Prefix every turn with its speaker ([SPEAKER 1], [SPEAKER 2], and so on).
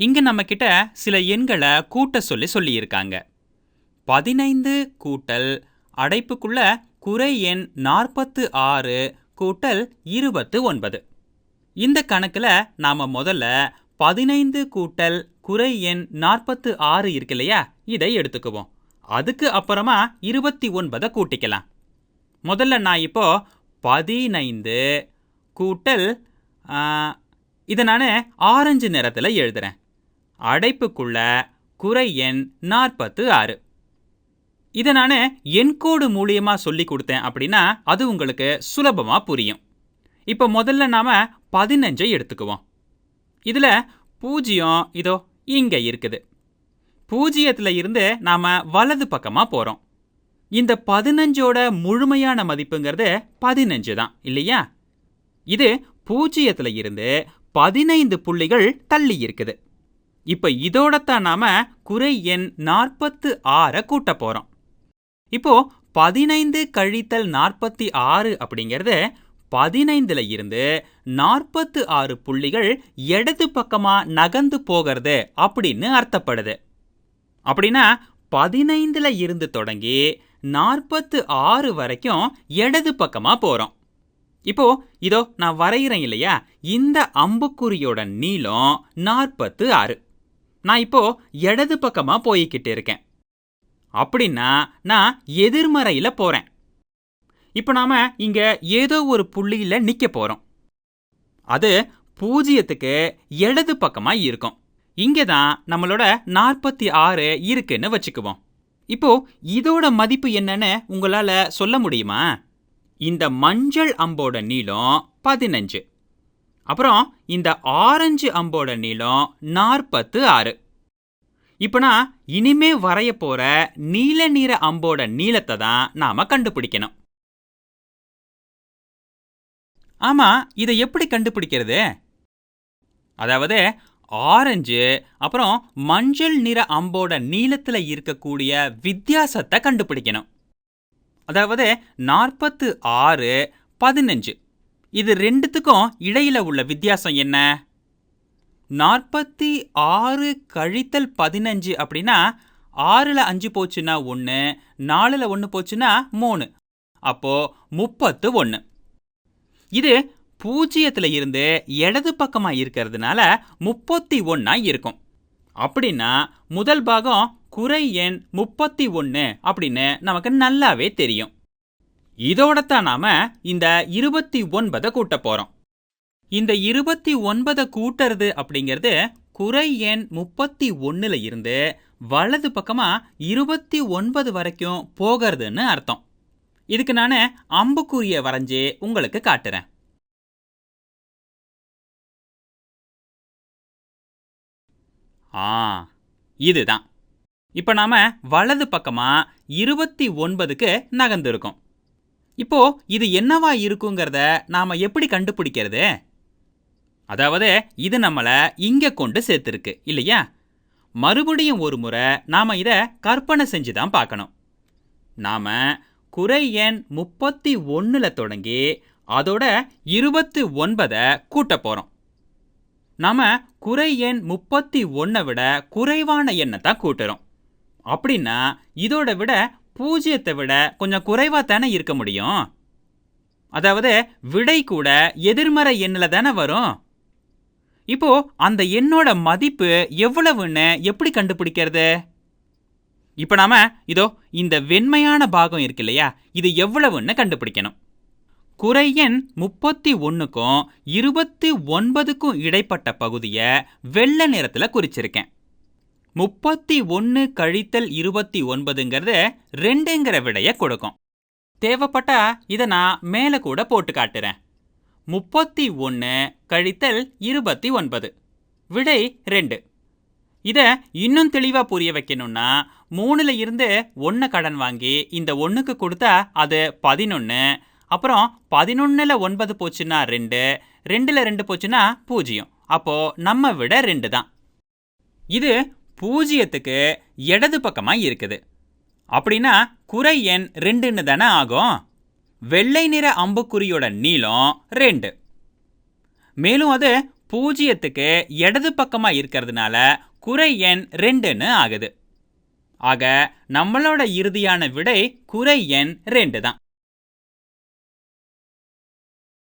[SPEAKER 1] இங்கே நம்ம கிட்ட சில எண்களை கூட்ட சொல்லி சொல்லியிருக்காங்க. பதினைந்து கூட்டல் அடைப்புக்குள்ள குறை எண் நாற்பத்து ஆறு கூட்டல் இருபத்து ஒன்பது. இந்த கணக்கில் நாம் முதல்ல பதினைந்து கூட்டல் குறை எண் நாற்பத்து ஆறு இருக்கு இல்லையா? இதை எடுத்துக்குவோம். அதுக்கு அப்புறமா இருபத்தி ஒன்பதை கூட்டிக்கலாம். முதல்ல நான் இப்போ பதினைந்து கூட்டல் இதை நான் ஆரஞ்சு நிறத்தில் எழுதுகிறேன் அடைப்புக்குள்ள குறை எண் நாற்பத்து ஆறு. இதை நான் எண்கோடு மூலியமாக சொல்லி கொடுத்தேன் அப்படின்னா அது உங்களுக்கு சுலபமாக புரியும். இப்போ முதல்ல நாம் பதினஞ்சை எடுத்துக்குவோம். இதில் பூஜ்ஜியம் இதோ இங்கே இருக்குது. பூஜ்ஜியத்தில் இருந்து நாம் வலது பக்கமாக போகிறோம் இந்த பதினஞ்சோட முழுமையான மதிப்புங்கிறது பதினஞ்சு தான் இல்லையா? இது பூஜ்ஜியத்தில் இருந்து பதினைந்து புள்ளிகள் தள்ளி இருக்குது. இப்போ இதோடத்தான் நாம குறை எண் நாற்பத்து ஆறை கூட்ட போகிறோம் இப்போ பதினைந்து கழித்தல் நாற்பத்தி ஆறு அப்படிங்கிறது பதினைந்துல இருந்து நாற்பத்து ஆறு புள்ளிகள் இடது பக்கமா நகர்ந்து போகிறது அப்படின்னு அர்த்தப்படுது. அப்படின்னா பதினைந்துல இருந்து தொடங்கி நாற்பத்து ஆறு வரைக்கும் இடது பக்கமா போறோம். இப்போ இதோ நான் வரைகிறேன் இல்லையா? இந்த அம்புக்குறியோட நீளம் நாற்பத்து ஆறு. நான் இப்போ இடது பக்கமா போய்கிட்டு இருக்கேன். அப்படின்னா நான் எதிர்மறையில போறேன். இப்போ நாம இங்க ஏதோ ஒரு புள்ளியில நிக்க போறோம். அது பூஜ்ஜியத்துக்கு இடது பக்கமா இருக்கும். இங்கே தான் நம்மளோட நாற்பத்தி ஆறு இருக்குன்னு வச்சுக்குவோம். இப்போ இதோட மதிப்பு என்னன்னு உங்களால சொல்ல முடியுமா? இந்த மஞ்சள் அம்போட நீளம் பதினஞ்சு. அப்புறம் இந்த ஆரஞ்சு அம்போட நீளம் நாற்பத்து ஆறு. இப்போ நான் இனிமே வரைய போகிற நீல நிற அம்போட நீளத்தை தான் நாம் கண்டுபிடிக்கணும். ஆமாம் இதை எப்படி கண்டுபிடிக்கிறது? அதாவது ஆரஞ்சு அப்புறம் மஞ்சள் நிற அம்போட நீளத்தில் இருக்கக்கூடிய வித்தியாசத்தை கண்டுபிடிக்கணும். அதாவது நாற்பத்து ஆறு பதினஞ்சு. இது ரெண்டுத்துக்கும் இடையில உள்ள வித்தியாசம் என்ன? நாற்பத்தி ஆறு கழித்தல் பதினஞ்சு அப்படின்னா ஆறில் அஞ்சு போச்சுன்னா ஒன்று நாலில் ஒன்று போச்சுன்னா மூணு. அப்போ முப்பத்து ஒன்று இது பூஜ்ஜியத்தில் இருந்து இடது பக்கமாக இருக்கிறதுனால முப்பத்தி ஒன்றா இருக்கும். அப்படின்னா முதல் பாகம் குறை எண் முப்பத்தி ஒன்று அப்படின்னு நமக்கு நல்லாவே தெரியும். இதோட தான் நாம இந்த இருபத்தி ஒன்பதை கூட்ட போறோம். இந்த இருபத்தி ஒன்பதை கூட்டுறது அப்படிங்கிறது குறை எண் முப்பத்தி ஒன்னுல இருந்து வலது பக்கமா இருபத்தி ஒன்பது வரைக்கும் போகிறதுன்னு அர்த்தம். இதுக்கு நான் அம்புக்குரிய வரைஞ்சு உங்களுக்கு காட்டுறேன். ஆ இதுதான். இப்போ நாம வலது பக்கமா இருபத்தி ஒன்பதுக்கு நகர்ந்துருக்கோம். இப்போ இது என்னவா இருக்குங்கிறத நாம எப்படி கண்டுபிடிக்கிறது? அதாவது இது நம்மளை இங்கே கொண்டு சேர்த்துருக்கு இல்லையா? மறுபடியும் ஒரு முறை நாம் இதை கற்பனை செஞ்சு தான் பார்க்கணும். நாம் குறை எண் முப்பத்தி ஒன்றில் தொடங்கி அதோட இருபத்தி ஒன்பதை கூட்ட போகிறோம் நாம் குறை எண் முப்பத்தி ஒன்றை விட குறைவான எண்ணை தான் கூட்டுறோம். அப்படின்னா இதோட விட பூஜ்ஜியத்தை விட கொஞ்சம் குறைவாக தானே இருக்க முடியும்? அதாவது விடை கூட எதிர்மறை எண்ணில் தானே வரும்? இப்போ அந்த எண்ணோட மதிப்பு எவ்வளவுன்னு எப்படி கண்டுபிடிக்கிறது? இப்போ நாம இதோ இந்த வெண்மையான பாகம் இருக்கு இல்லையா? இது எவ்வளவுன்னு கண்டுபிடிக்கணும். குறை எண் முப்பத்தி ஒன்றுக்கும் இருபத்தி ஒன்பதுக்கும் இடைப்பட்ட பகுதியை வெள்ளை நிறத்தில் குறிச்சிருக்கேன். முப்பத்தி ஒன்று கழித்தல் இருபத்தி ஒன்பதுங்கிறது ரெண்டுங்கிற விடையை கொடுக்கும். தேவைப்பட்டா இதை நான் மேலே கூட போட்டு காட்டுறேன். முப்பத்தி ஒன்று கழித்தல் இருபத்தி ஒன்பது. விடை ரெண்டு. இதை இன்னும் தெளிவாக புரிய வைக்கணும்னா மூணுல இருந்து ஒன்று கடன் வாங்கி இந்த ஒன்றுக்கு கொடுத்தா அது பதினொன்று அப்புறம் பதினொன்றில் ஒன்பது போச்சுன்னா ரெண்டு ரெண்டில் ரெண்டு போச்சுன்னா பூஜ்ஜியம். அப்போது நம்ம விட ரெண்டு தான். இது பூஜ்ஜியத்துக்கு இடது பக்கமாக இருக்குது. அப்படின்னா குறை எண் ரெண்டுன்னு தானே ஆகும். வெள்ளை நிற அம்புக்குறியோட நீளம் ரெண்டு. மேலும் அது பூஜ்ஜியத்துக்கு இடது பக்கமாக இருக்கிறதுனால குறை எண் ரெண்டுன்னு ஆகுது. ஆக நம்மளோட இறுதியான விடை குறை எண் ரெண்டு தான்.